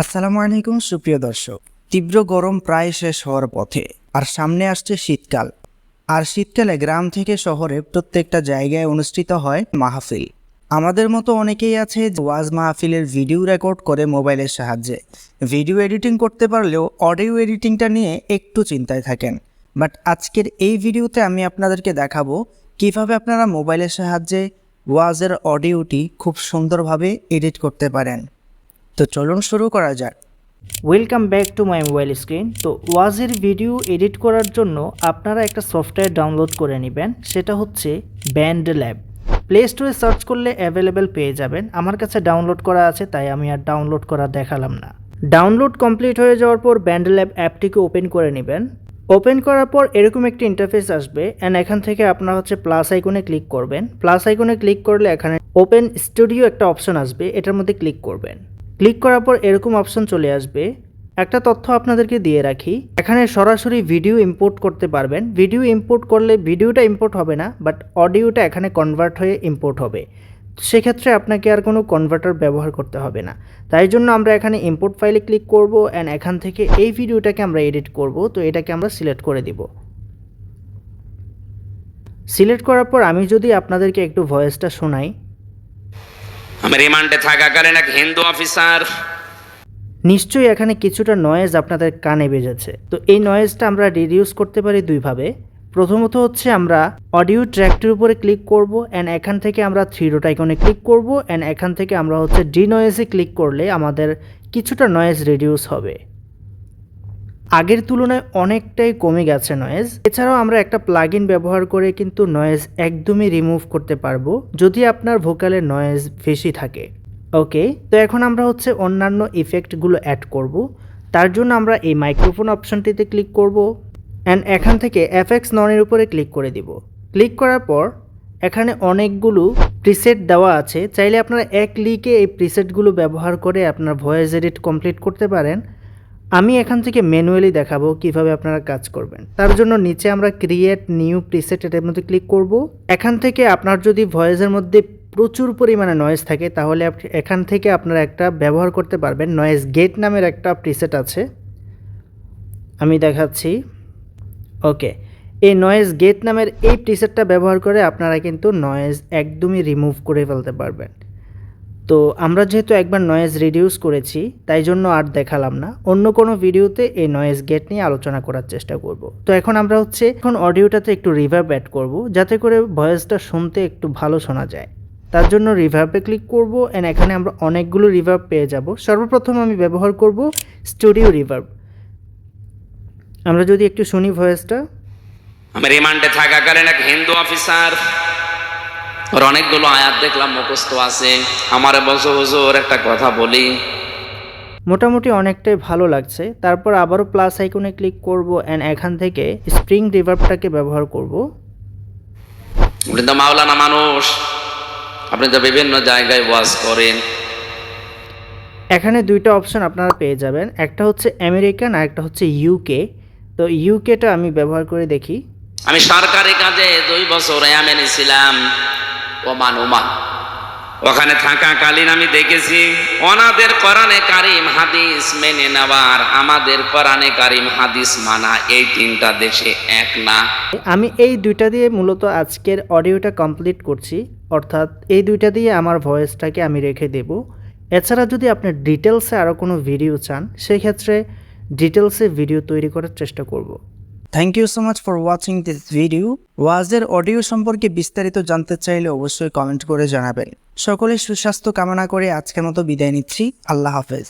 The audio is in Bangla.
আসসালামু আলাইকুম, সুপ্রিয় দর্শক। তীব্র গরম প্রায় শেষ হওয়ার পথে আর সামনে আসছে শীতকাল। আর শীতকালে গ্রাম থেকে শহরে প্রত্যেকটা জায়গায় অনুষ্ঠিত হয় মাহফিল। আমাদের মতো অনেকেই আছে ওয়াজ মাহফিলের ভিডিও রেকর্ড করে মোবাইলের সাহায্যে। ভিডিও এডিটিং করতে পারলেও অডিও এডিটিংটা নিয়ে একটু চিন্তায় থাকেন। বাট আজকের এই ভিডিওতে আমি আপনাদেরকে দেখাবো কীভাবে আপনারা মোবাইলের সাহায্যে ওয়াজের অডিওটি খুব সুন্দরভাবে এডিট করতে পারেন। তো চলুন শুরু করা যাক। Welcome back to my mobile screen তো ওয়াজের ভিডিও এডিট করার জন্য আপনারা একটা সফটওয়্যার ডাউনলোড করে নেবেন। সেটা হচ্ছে ব্যান্ড ল্যাব প্লে স্টোরে সার্চ করলে অ্যাভেলেবেল পেয়ে যাবেন। আমার কাছে ডাউনলোড করা আছে, তাই আমি আর ডাউনলোড করা দেখালাম না। ডাউনলোড কমপ্লিট হয়ে যাওয়ার পর ব্যান্ড ল্যাব অ্যাপটিকে ওপেন করে নেবেন। ওপেন করার পর এরকম একটি ইন্টারফেস আসবে অ্যান্ড এখান থেকে আপনারা হচ্ছে প্লাস আইকনে ক্লিক করবেন। প্লাস আইকনে ক্লিক করলে এখানে ওপেন স্টুডিও একটা অপশন আসবে, এটার মধ্যে ক্লিক করবেন। ক্লিক করার পর এরকম অপশন চলে আসবে। একটা তথ্য আপনাদেরকে দিয়ে রাখি। এখানে সরাসরি ভিডিও ইম্পোর্ট করতে পারবেন। ভিডিও ইম্পোর্ট করলে ভিডিওটা ইম্পোর্ট হবে না বাট অডিওটা এখানে কনভার্ট হয়ে ইম্পোর্ট হবে। সেক্ষেত্রে আপনাকে আর কোনো কনভার্টার ব্যবহার করতে হবে না। তাই জন্য আমরা এখানে ইম্পোর্ট ফাইলে ক্লিক করব অ্যান্ড এখান থেকে এই ভিডিওটাকে আমরা এডিট করব। তো এটাকে আমরা সিলেক্ট করে দিব। সিলেক্ট করার পর আমি যদি আপনাদেরকে একটু ভয়েসটা শোনাই আমি রিমান্ডে থাকাকালীন এক হিন্দু অফিসার। নিশ্চয়ই এখানে কিছুটা নয়েজ আপনাদের কানে বেজেছে। তো এই নয়েজটা আমরা রিডিউস করতে পারি দুইভাবে। প্রথমত হচ্ছে আমরা অডিও ট্র্যাকটির উপরে ক্লিক করব অ্যান্ড এখান থেকে আমরা থ্রি ডট আইকনে ক্লিক করব অ্যান্ড এখান থেকে আমরা হচ্ছে ডি নয়েজে ক্লিক করলে আমাদের কিছুটা নয়েজ রিডিউস হবে। আগের তুলনায় অনেকটাই কমে গেছে নয়েজ এছাড়াও আমরা একটা প্লাগইন ব্যবহার করে কিন্তু নয়েজ একদমই রিমুভ করতে পারব যদি আপনার ভোকালের নয়েজ বেশি থাকে। ওকে তো এখন আমরা হচ্ছে অন্যান্য ইফেক্টগুলো অ্যাড করব। তার জন্য আমরা এই মাইক্রোফোন অপশনটিতে ক্লিক করব। অ্যান্ড এখান থেকে এফএক্স ননের উপরে ক্লিক করে দিব। ক্লিক করার পর এখানে অনেকগুলো প্রিসেট দেওয়া আছে। চাইলে আপনারা এক লিকে এই প্রিসেটগুলো ব্যবহার করে আপনার ভয়েস এডিট কমপ্লিট করতে পারেন। আমি এখান থেকে ম্যানুয়ালি দেখাবো কীভাবে আপনারা কাজ করবেন। তার জন্য নিচে আমরা ক্রিয়েট নিউ প্রিসেট এটার মধ্যে ক্লিক করব। এখান থেকে আপনার যদি ভয়েসের মধ্যে প্রচুর পরিমাণে নয়েজ থাকে, তাহলে এখান থেকে আপনারা একটা ব্যবহার করতে পারবেন। নয়েজ গেট নামের একটা প্রিসেট আছে। আমি দেখাচ্ছি। ওকে এই নয়েজ গেট নামের এই প্রিসেটটা ব্যবহার করে আপনারা কিন্তু নয়েজ একদমই রিমুভ করে ফেলতে পারবেন। তো আমরা যেহেতু একবার নয়েজ রিডিউস করেছি, তাই জন্য আর দেখালাম না। অন্য কোনো ভিডিওতে এই নয়েজ গেট নিয়ে আলোচনা করার চেষ্টা করব। তো এখন আমরা হচ্ছে এখন অডিওটাতে একটু রিভার্ব অ্যাড করব, যাতে করে ভয়েসটা শুনতে একটু ভালো শোনা যায়। তার জন্য রিভার্বে ক্লিক করব অ্যান্ড এখানে আমরা অনেকগুলো রিভার্ব পেয়ে যাব। সর্বপ্রথম আমি ব্যবহার করব স্টুডিও রিভার্ব আমরা যদি একটু শুনি ভয়েসটা রিমান্ডে থাকাকালীন এক হিন্দু অফিসার ওর অনেকগুলো আয়াত দেখলাম মুখস্থ আছে। আমারে বলছো হুজুর একটা কথা বলি। মোটামুটি অনেকটাই ভালো লাগছে। তারপর আবারও প্লাস আইকনে ক্লিক করব অ্যান্ড এখান থেকে স্প্রিং রিভার্বটাকে ব্যবহার করব। আপনি তো মাওলানা মানুষ। আপনি তো বিভিন্ন জায়গায় ওয়াজ করেন। এখানে দুইটা অপশন আপনারা পেয়ে যাবেন। একটা হচ্ছে আমেরিকান আর একটা হচ্ছে ইউকে তো ইউকেটা আমি ব্যবহার করে দেখি। আমি সরকারি কাজে দুই বছর আমেনি ছিলাম। Oman Oman. ওখানে থাকাকালীন আমি দেখেছি, ওনাদের কোরআনে কারিম হাদিস মেনে নেওয়ার, আমাদের কোরআনে কারিম হাদিস মানা এই তিনটা দেশে এক না। আমি এই দুইটা দিয়ে মূলত আজকের অডিওটা কমপ্লিট করছি, অর্থাৎ এই দুইটা দিয়ে আমার ভয়েসটাকে আমি রেখে দেব। এছাড়া যদি আপনি ডিটেলসে আরও কোনো ভিডিও চান, সেক্ষেত্রে ডিটেলসে ভিডিও তৈরি করার চেষ্টা করব। Thank you so much for watching this video ওয়াজের অডিও সম্পর্কে বিস্তারিত জানতে চাইলে অবশ্যই কমেন্ট করে জানাবেন। সকলে সুস্বাস্থ্য কামনা করে আজকের মতো বিদায় নিচ্ছি। আল্লাহ হাফেজ।